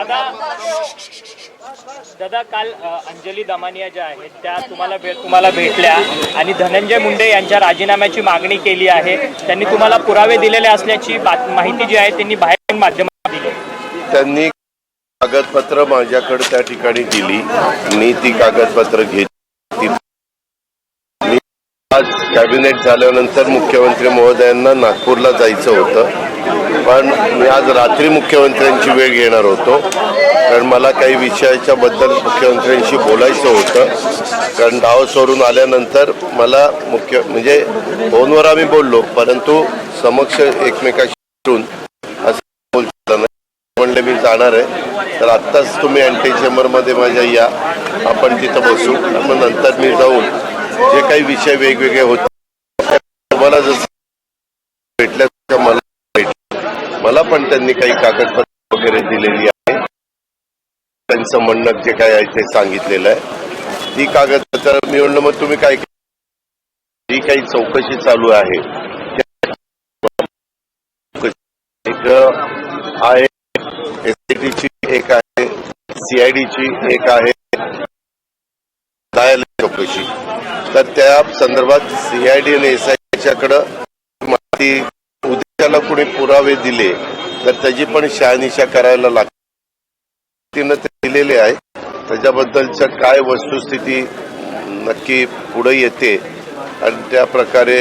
दादा दादा काल अंजली दमानिया ज्या आहेत त्या तुम्हाला भेट तुम्हाला भेटल्या आणि धनंजय मुंडे यांच्या राजीनाम्याची मागणी केली आहे. त्यांनी तुम्हाला पुरावे दिलेले असल्याची माहिती जी आहे त्यांनी बाहेर माध्यमात दिली. त्यांनी कागदपत्र माझ्याकडे त्या ठिकाणी दिली. मी ती कागदपत्र घेतली आज कॅबिनेट झाल्यानंतर मुख्यमंत्री महोदयांना नागपूरला जायचं होतं. पण मी आज रात्री मुख्यमंत्र्यांची वेळ घेणार होतो. कारण मला काही विषयाच्या बद्दल मुख्यमंत्र्यांशी बोलायचं होतं. कारण डाव सोडून आल्यानंतर मला मुख्य म्हणजे फोनवर आम्ही बोललो परंतु समक्ष एकमेकाशी भेटून असं बोलता नाही. म्हणले मी जाणार आहे. तर आत्ताच तुम्ही अँटी चेंबरमध्ये माझ्या या. आपण तिथं बसू. मग नंतर मी जाऊन जे काही विषय वेगवेगळे होते तुम्हाला जसं भेटल्या भेटलं मला पण त्यांनी काही कागदपत्र वगैरे दिलेली आहे. त्यांचं म्हणणं जे काय आहे ते सांगितलेलं आहे. ती कागदपत्र मी म्हणलं मग तुम्ही काय जी काही चौकशी चालू आहे एक आहे एसआयटीची एक आहे सीआयडीची एक आहे न्यायालय चौकशी. तर त्या संदर्भात सीआयडी आणि एसआयटीच्याकडं माहिती उद्याला कोणी पुरावे दिले तर त्याची पण शहानिशा करायला लागते तिनं ते दिलेले आहे. त्याच्याबद्दलच्या काय वस्तुस्थिती नक्की पुढे येते आणि त्या प्रकारे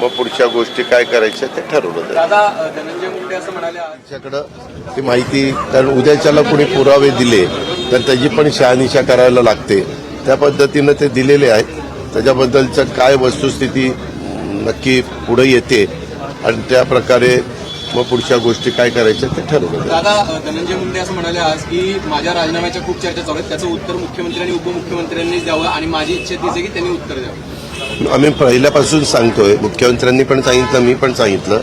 मग पुढच्या गोष्टी काय करायच्या ते ठरवलं जाईल. दादा अ, धनंजय मुंडे असं म्हणाले आज त्याच्याकडं ती माहिती कारण उद्याच्याला कोणी पुरावे दिले तर त्याची पण शहानिशा करायला लागते. त्या पद्धतीनं ते दिलेले आहेत त्याच्याबद्दलचं काय वस्तुस्थिती नक्की पुढे येते आणि त्या प्रकारे मग पुढच्या गोष्टी काय करायच्या ते ठरवलं दादा धनंजय मुंडे असं म्हणाले आज की माझ्या राजीनाम्याच्या खूप चर्चा चालू आहेत. त्याचं उत्तर मुख्यमंत्री आणि उपमुख्यमंत्र्यांनी द्यावं आणि माझी इच्छा तीच आहे की त्यांनी उत्तर द्यावं. आम्ही पहिल्यापासून सांगतोय मुख्यमंत्र्यांनी पण सांगितलं मी पण सांगितलं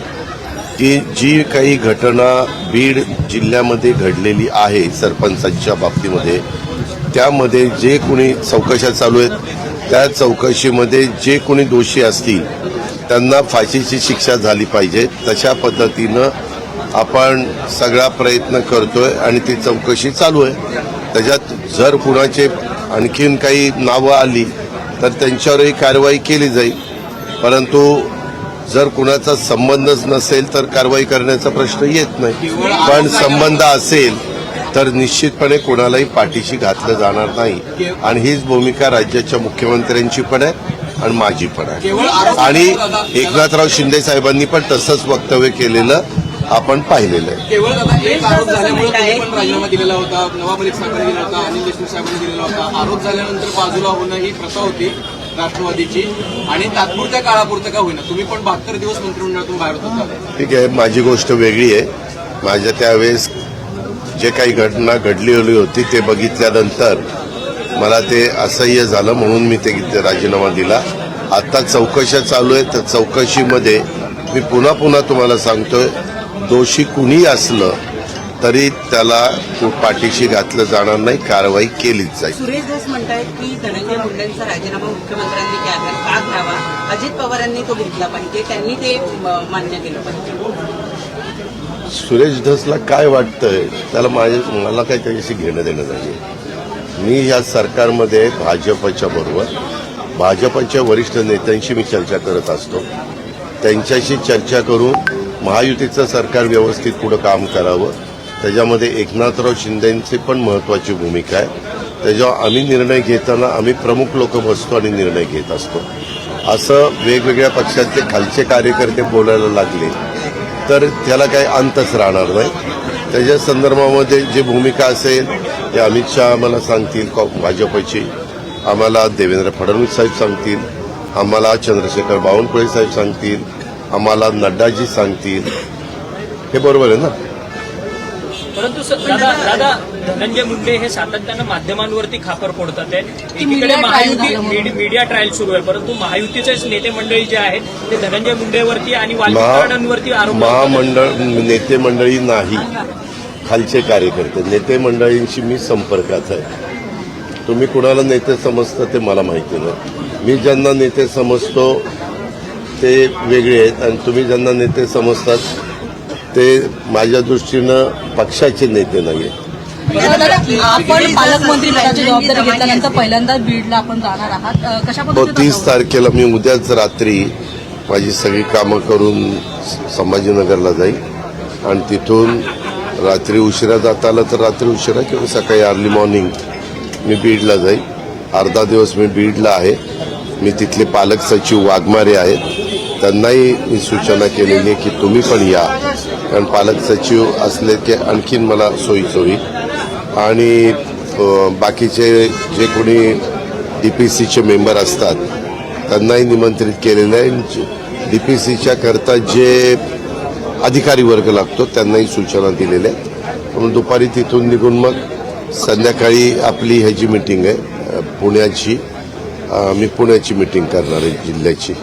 की जी काही घटना बीड जिल्ह्यामध्ये घडलेली आहे सरपंचांच्या बाबतीमध्ये त्यामध्ये जे कोणी चौकशा चालू आहेत त्या चौकशीमध्ये जे कोणी दोषी असतील त्यांना फाशीची शिक्षा झाली पाहिजे. तशा पद्धतीनं आपण सगळा प्रयत्न करतोय आणि ती चौकशी चालू आहे. त्याच्यात जर कुणाचे आणखीन काही नावं आली तर त्यांच्यावरही कारवाई केली जाईल. परंतु जर कुणाचा संबंधच नसेल तर कारवाई करण्याचा प्रश्न येत नाही. पण संबंध असेल तर निश्चितपणे कोणालाही पाठीशी घातलं जाणार नाही. आणि हीच भूमिका राज्याच्या मुख्यमंत्र्यांची पण आहे. आणि माझी पण आहे. आणि एकनाथराव शिंदे साहेबांनी पण तसंच वक्तव्य केलेलं आपण पाहिलेलं आहे. केवळ दादा एक आरोप झाल्यामुळे तुम्ही पण राजीनामा दिलेला होता नवाब मलिक साहेबांनी दिला होता अनिल देशमुख साहेबांनी दिलेला होता. आरोप झाल्यानंतर बाजूला होणं ही प्रथा होती राष्ट्रवादीची आणि तात्पुरत्या काळापुरतं का होईना. तुम्ही पण बहात्तर दिवस मंत्रिमंडळातून बाहेर होता ठीक आहे माझी गोष्ट वेगळी आहे. माझ्या त्यावेळेस जे काही घटना घडलेली होती ते बघितल्यानंतर मला ते असह्य झालं म्हणून मी ते राजीनामा दिला. आता चौकशा चालू आहे तर चौकशीमध्ये मी पुन्हा पुन्हा तुम्हाला सांगतोय दोषी कुणी असलं तरी त्याला पाठीशी घातलं जाणार नाही कारवाई केलीच जाईल. सुरेश दास म्हणतायत की धनंजय मुंडेंचा राजीनामा मुख्यमंत्र्यांनी घ्यावा का घ्यावा. अजित पवारांनी तो घेतला पाहिजे. त्यांनी ते मान्य केलं पाहिजे. सुरेश धसला काय वाटतंय? त्याला माझे मला काही त्याच्याशी घेणं देणं नाही मी या सरकारमध्ये भाजपच्या बरोबर भाजपच्या वरिष्ठ नेत्यांशी मी चर्चा करत असतो. त्यांच्याशी चर्चा करून महायुतीचं सरकार व्यवस्थित पुढं काम करावं. त्याच्यामध्ये एकनाथराव शिंदेंची पण महत्वाची भूमिका आहे. त्याच्यावर आम्ही निर्णय घेताना आम्ही प्रमुख लोक बसतो आणि निर्णय घेत असतो. असं वेगवेगळ्या पक्षातले खालचे कार्यकर्ते बोलायला लागले तर त्याला काही अंतच राहणार नाही. त्याच्या संदर्भामध्ये जी भूमिका असेल ते अमित शहा आम्हाला सांगतील कॉ- भाजपची. आम्हाला देवेंद्र फडणवीस साहेब सांगतील आम्हाला चंद्रशेखर बावनकुळे साहेब सांगतील आम्हाला नड्डाजी सांगतील. हे बरोबर आहे ना? परंतु स- दादा दादा धनंजय मुंडे हे सातत्यानं माध्यमांवरती खापर फोडतात आहे. एकीकडे महायुती मीड- मीडिया ट्रायल सुरू आहे. परंतु महायुतीचेच नेते मंडळी जे आहेत ते धनंजय मुंडेवरती आणि वाल्मिकांवरती आरोप. महामंडळ नेते मंडळी नाही. खालचे कार्यकर्ते नेते मंडळींशी मी संपर्कात आहे. तुम्ही कुणाला नेते समजता ते मला माहिती नाही. मी ज्यांना नेते समजतो ते वेगळे आहेत. आणि तुम्ही ज्यांना नेते समजतात ते माझ्या दृष्टीनं पक्षाचे नेते नाही आहेत. आपण पालकमंत्री पदाची जबाबदारी घेतल्यानंतर पहिल्यांदा बीडला आपण जाणार आहात. अ, कशा हो पद्धतीने तीस तारखेला मी उद्याच रात्री माझी सगळी कामं करून संभाजीनगरला जाईल. आणि तिथून रात्री उशिरा जाता आलं तर रात्री उशिरा किंवा सकाळी अर्ली मॉर्निंग मी बीडला जाईल अर्धा दिवस मी बीडला आहे. मी तिथले पालक सचिव वाघमारे आहेत. त्यांनाही मी सूचना केलेली आहे की तुम्ही पण या. कारण पालक सचिव असले की आणखीन मला सोयीचं होईल आणि बाकीचे जे कोणी डी पी सीचे मेंबर असतात त्यांनाही निमंत्रित केलेलं आहे. डी पी सीच्या करता जे अधिकारी वर्ग लागतो त्यांनाही सूचना दिलेल्या आहेत. म्हणून दुपारी तिथून निघून मग संध्याकाळी आपली ह्याची मिटिंग आहे पुण्याची. मी पुण्याची मिटिंग करणार आहे जिल्ह्याची.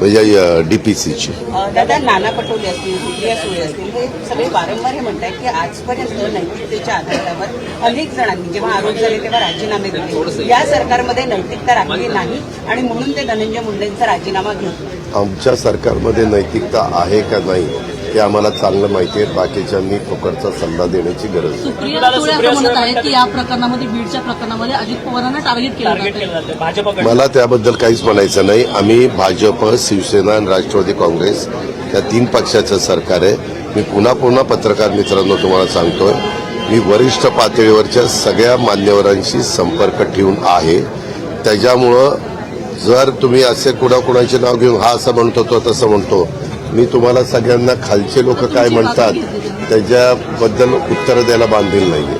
म्हणजे डी पी सीची अं, दादा नाना पटोले असतील सुप्रिया सुळे असतील हे सगळे वारंवार हे म्हणतात की आजपर्यंत नैतिकतेच्या आधारावर अनेक जणांनी जेव्हा आरोप झाले तेव्हा राजीनामे दिले. या सरकारमध्ये नैतिकता राखली नाही आणि म्हणून ते धनंजय मुंडेंचा राजीनामा घेतला. आमच्या सरकारमध्ये नैतिकता आहे का नाही हे आम्हाला चांगलं माहिती आहे. बाकीच्यांनी फुकटचा सल्ला देण्याची गरज नाही. सुप्रिया सुळे असं म्हणत आहेत की या प्रकरणामध्ये बीडच्या प्रकरणामध्ये अजित पवारांना टार्गेट केलं टार्गेट जात केलं जातं भाजपकडे मला त्याबद्दल काहीच म्हणायचं नाही. आम्ही भाजप शिवसेना आणि राष्ट्रवादी काँग्रेस या तीन पक्षाचं सरकार आहे. मी पुन्हा पुन्हा पत्रकार मित्रांनो तुम्हाला सांगतोय मी वरिष्ठ पातळीवरच्या सगळ्या मान्यवरांशी संपर्क ठेवून आहे. त्याच्यामुळं जर तुम्ही असे कुणाकुणाचे नाव घेऊन हा असं म्हणतो तो तसं म्हणतो मी तुम्हाला सगळ्यांना खालचे लोक काय म्हणतात त्याच्याबद्दल उत्तर द्यायला बांधील नाही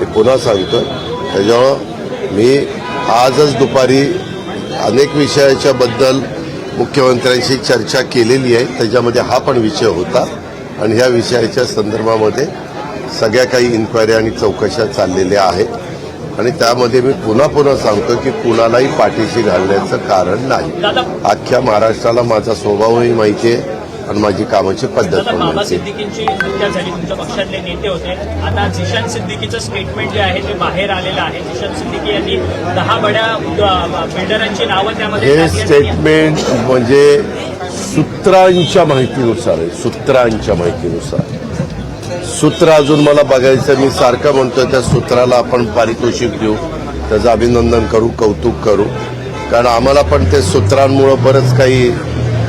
ते पुन्हा सांगतोय त्याच्यामुळं मी आजच दुपारी अनेक विषयाच्या बद्दल मुख्यमंत्र्यांशी चर्चा केलेली आहे. त्याच्यामध्ये हा पण विषय होता. आणि ह्या विषयाच्या संदर्भामध्ये सगळ्या काही इन्क्वायरी आणि चौकशा चाललेल्या आहेत. आणि त्यामध्ये मी पुन्हा पुन्हा सांगतो की कुणालाही पाठीशी घालण्याचं कारण नाही. अख्ख्या महाराष्ट्राला माझा स्वभावही माहिती आहे. आणि माझी कामाची पद्धत बाबा सिद्दीकींची हत्या झाली तुमच्या पक्षातले नेते होते. आता झिशान सिद्दीकीचं स्टेटमेंट जे आहे ते बाहेर आलेलं आहे. झिशान सिद्दीकी यांनी दहा बड्या बिल्डरांची नावं त्यामध्ये हे स्टेटमेंट म्हणजे सूत्रांच्या माहितीनुसार आहे सूत्रांच्या माहितीनुसार. सूत्र अजून मला बघायचं मी सारखं म्हणतोय त्या सूत्राला आपण पारितोषिक देऊ. त्याचं अभिनंदन करू कौतुक करू. कारण आम्हाला पण ते सूत्रांमुळं बरंच काही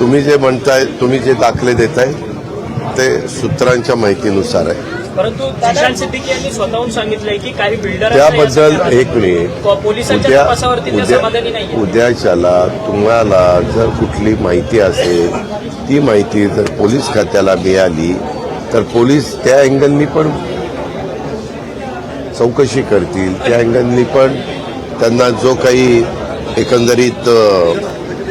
तुम्ही जे म्हणताय तुम्ही जे दाखले देताय ते सूत्रांच्या माहितीनुसार आहे. परंतु झिशान सिद्दीकी यांनी स्वतःहून सांगितलंय की काही बिल्डर त्याबद्दल एक मिनिट. पोलिसांच्या उद्या तपासावरती त्या उद्या समाधानी नाही उद्याच्याला तुम्हाला जर कुठली माहिती असेल ती माहिती जर पोलीस खात्याला मिळाली तर पोलीस त्या अँगलनी पण चौकशी करतील. त्या अँगलनी पण त्यांना जो काही एकंदरीत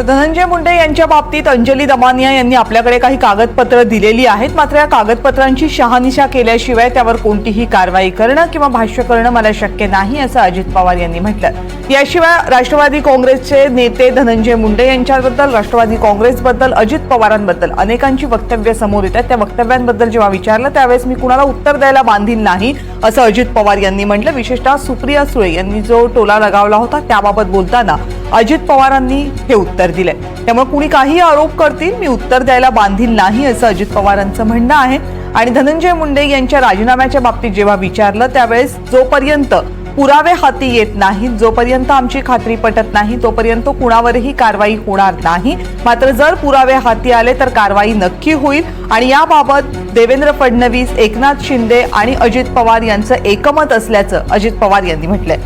तर धनंजय मुंडे यांच्या बाबतीत अंजली दमानिया यांनी आपल्याकडे काही कागदपत्र दिलेली आहेत. मात्र या कागदपत्रांची शहानिशा केल्याशिवाय त्यावर कोणतीही कारवाई करणं किंवा भाष्य करणं मला शक्य नाही असं अजित पवार यांनी म्हटलं. याशिवाय राष्ट्रवादी काँग्रेसचे नेते धनंजय मुंडे यांच्याबद्दल राष्ट्रवादी काँग्रेसबद्दल अजित पवारांबद्दल अनेकांची वक्तव्य समोर येतात त्या वक्तव्यांबद्दल जेव्हा विचारलं त्यावेळेस मी कुणाला उत्तर द्यायला बांधील नाही असं अजित पवार यांनी म्हटलं. विशेषतः सुप्रिया सुळे यांनी जो टोला लगावला होता त्याबाबत बोलताना अजित पवारांनी हे उत्तर दिले त्यामुळे कुणी काही आरोप करतील मी उत्तर द्यायला बांधील नाही असं अजित पवारांचं म्हणणं आहे. आणि धनंजय मुंडे यांच्या राजीनाम्याच्या बाबतीत जेव्हा विचारलं त्यावेळेस जोपर्यंत पुरावे हाती येत नाहीत जोपर्यंत आमची खात्री पटत नाही तोपर्यंत कुणावरही कारवाई होणार नाही. मात्र जर पुरावे हाती आले तर कारवाई नक्की होईल. आणि याबाबत देवेंद्र फडणवीस एकनाथ शिंदे आणि अजित पवार यांचं एकमत असल्याचं अजित पवार यांनी म्हटलंय.